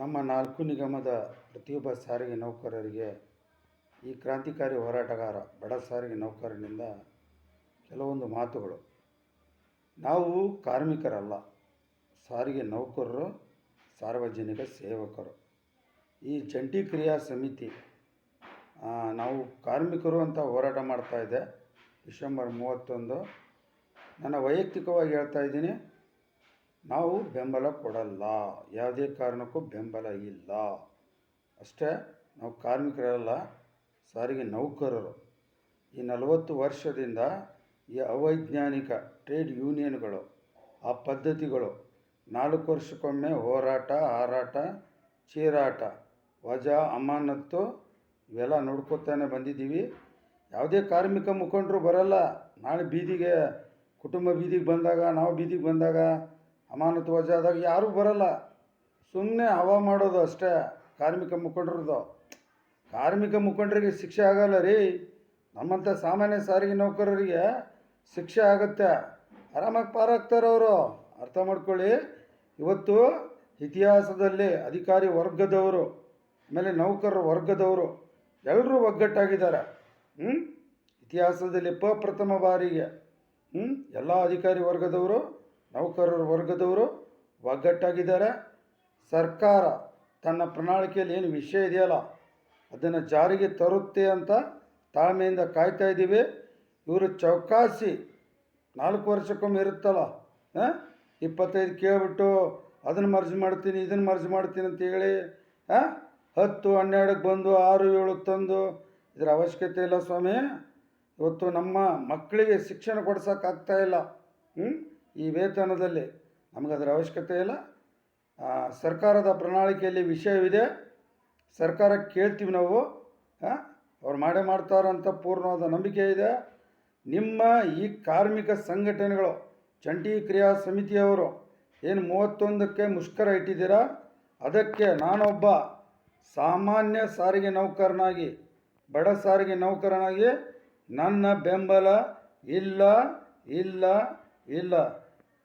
ನಮ್ಮ ನಾಲ್ಕು ನಿಗಮದ ಪ್ರತಿಯೊಬ್ಬ ಸಾರಿಗೆ ನೌಕರರಿಗೆ ಈ ಕ್ರಾಂತಿಕಾರಿ ಹೋರಾಟಗಾರ, ಬಡ ಸಾರಿಗೆ ನೌಕರನಿಂದ ಕೆಲವೊಂದು ಮಾತುಗಳು. ನಾವು ಕಾರ್ಮಿಕರಲ್ಲ, ಸಾರಿಗೆ ನೌಕರರು, ಸಾರ್ವಜನಿಕ ಸೇವಕರು. ಈ ಜಂಟಿ ಕ್ರಿಯಾ ಸಮಿತಿ ನಾವು ಕಾರ್ಮಿಕರು ಅಂತ ಹೋರಾಟ ಮಾಡ್ತಾಯಿದ್ದೆ ಡಿಸೆಂಬರ್ ಮೂವತ್ತೊಂದು. ನನ್ನ ವೈಯಕ್ತಿಕವಾಗಿ ಹೇಳ್ತಾ ಇದ್ದೀನಿ ನಾವು ಬೆಂಬಲ ಕೊಡಲ್ಲ. ಯಾವುದೇ ಕಾರಣಕ್ಕೂ ಬೆಂಬಲ ಇಲ್ಲ. ಅಷ್ಟೇ, ನಾವು ಕಾರ್ಮಿಕರಲ್ಲ, ಸಾರಿಗೆ ನೌಕರರು. ಈ ನಲವತ್ತು ವರ್ಷದಿಂದ ಈ ಅವೈಜ್ಞಾನಿಕ ಟ್ರೇಡ್ ಯೂನಿಯನ್ಗಳು, ಆ ಪದ್ಧತಿಗಳು, ನಾಲ್ಕು ವರ್ಷಕ್ಕೊಮ್ಮೆ ಹೋರಾಟ, ಹಾರಾಟ, ಚೀರಾಟ, ವಜಾ, ಅಮಾನತ್ತು ಇವೆಲ್ಲ ನೋಡ್ಕೊತಾನೆ ಬಂದಿದ್ದೀವಿ. ಯಾವುದೇ ಕಾರ್ಮಿಕ ಮುಖಂಡರು ಬರಲ್ಲ. ನಾಳೆ ಬೀದಿಗೆ, ಕುಟುಂಬ ಬೀದಿಗೆ ಬಂದಾಗ, ನಾವು ಬೀದಿಗೆ ಬಂದಾಗ ಅಮಾನತು ವಜಾದಾಗ ಯಾರೂ ಬರಲ್ಲ. ಸುಮ್ಮನೆ ಹವಾ ಮಾಡೋದು ಅಷ್ಟೇ, ಕಾರ್ಮಿಕ ಮುಖಂಡರದ್ದು. ಕಾರ್ಮಿಕ ಮುಖಂಡರಿಗೆ ಶಿಕ್ಷೆ ಆಗಲ್ಲ ರೀ. ನಮ್ಮಂಥ ಸಾಮಾನ್ಯ ಸಾರಿಗೆ ನೌಕರರಿಗೆ ಶಿಕ್ಷೆ ಆಗುತ್ತೆ. ಆರಾಮಾಗಿ ಪಾರಾಗ್ತಾರೆ ಅವರು. ಅರ್ಥ ಮಾಡ್ಕೊಳ್ಳಿ. ಇವತ್ತು ಇತಿಹಾಸದಲ್ಲಿ ಅಧಿಕಾರಿ ವರ್ಗದವರು, ಆಮೇಲೆ ನೌಕರರ ವರ್ಗದವರು ಎಲ್ಲರೂ ಒಗ್ಗಟ್ಟಾಗಿದ್ದಾರೆ. ಹ್ಞೂ ಇತಿಹಾಸದಲ್ಲಿ ಪ್ರಥಮ ಬಾರಿಗೆ. ಹ್ಞೂ ಎಲ್ಲ ಅಧಿಕಾರಿ ವರ್ಗದವರು ನೌಕರರ ವರ್ಗದವರು ಒಗ್ಗಟ್ಟಾಗಿದ್ದಾರೆ. ಸರ್ಕಾರ ತನ್ನ ಪ್ರಣಾಳಿಕೆಯಲ್ಲಿ ಏನು ವಿಷಯ ಇದೆಯಲ್ಲ, ಅದನ್ನು ಜಾರಿಗೆ ತರುತ್ತೆ ಅಂತ ತಾಳ್ಮೆಯಿಂದ ಕಾಯ್ತಾ ಇದ್ದೀವಿ. ಇವರು ಚೌಕಾಸಿ ನಾಲ್ಕು ವರ್ಷಕ್ಕೊಮ್ಮೆ ಇರುತ್ತಲ್ಲ, ಹಾಂ? ಇಪ್ಪತ್ತೈದು ಕೇಳ್ಬಿಟ್ಟು ಅದನ್ನು ಮರ್ಜ್ ಮಾಡ್ತೀನಿ, ಇದನ್ನು ಮರ್ಜ್ ಮಾಡ್ತೀನಿ ಅಂತ ಹೇಳಿ, ಹಾಂ? ಹತ್ತು, ಹನ್ನೆರಡಕ್ಕೆ ಬಂದು, ಆರು, ಏಳು ತಂದು ಇದರ ಅವಶ್ಯಕತೆ ಇಲ್ಲ ಸ್ವಾಮಿ. ಇವತ್ತು ನಮ್ಮ ಮಕ್ಕಳಿಗೆ ಶಿಕ್ಷಣ ಕೊಡ್ಸೋಕ್ಕಾಗ್ತಾ ಇಲ್ಲ ಹ್ಞೂ ಈ ವೇತನದಲ್ಲಿ ನಮಗೆ ಅದರ ಅವಶ್ಯಕತೆ ಇಲ್ಲ. ಸರ್ಕಾರದ ಪ್ರಣಾಳಿಕೆಯಲ್ಲಿ ವಿಷಯವಿದೆ. ಸರ್ಕಾರ ಕೇಳ್ತೀವಿ ನಾವು. ಅವ್ರು ಮಾಡೇ ಮಾಡ್ತಾರಂತ ಪೂರ್ಣವಾದ ನಂಬಿಕೆ ಇದೆ. ನಿಮ್ಮ ಈ ಕಾರ್ಮಿಕ ಸಂಘಟನೆಗಳು ಚಂಟಿ ಕ್ರಿಯಾ ಸಮಿತಿಯವರು ಏನು ಮೂವತ್ತೊಂದಕ್ಕೆ ಮುಷ್ಕರ ಇಟ್ಟಿದ್ದೀರಾ? ಅದಕ್ಕೆ ನಾನೊಬ್ಬ ಸಾಮಾನ್ಯ ಸಾರಿಗೆ ನೌಕರನಾಗಿ, ಬಡ ಸಾರಿಗೆ ನೌಕರನಾಗಿ ನನ್ನ ಬೆಂಬಲ ಇಲ್ಲ ಇಲ್ಲ ಇಲ್ಲ.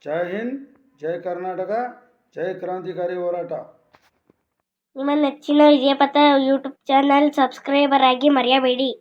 ಜೈ ಹಿಂದ್, ಜೈ ಕರ್ನಾಟಕ, ಜೈ ಕ್ರಾಂತಿಕಾರಿ ಹೋರಾಟ. ನಿಮ್ಮ ನೆಚ್ಚಿನ ವಿಜಯಪಥ ಯೂಟ್ಯೂಬ್ ಚಾನಲ್ ಸಬ್ಸ್ಕ್ರೈಬರ್ ಆಗಿ ಮರೆಯಬೇಡಿ.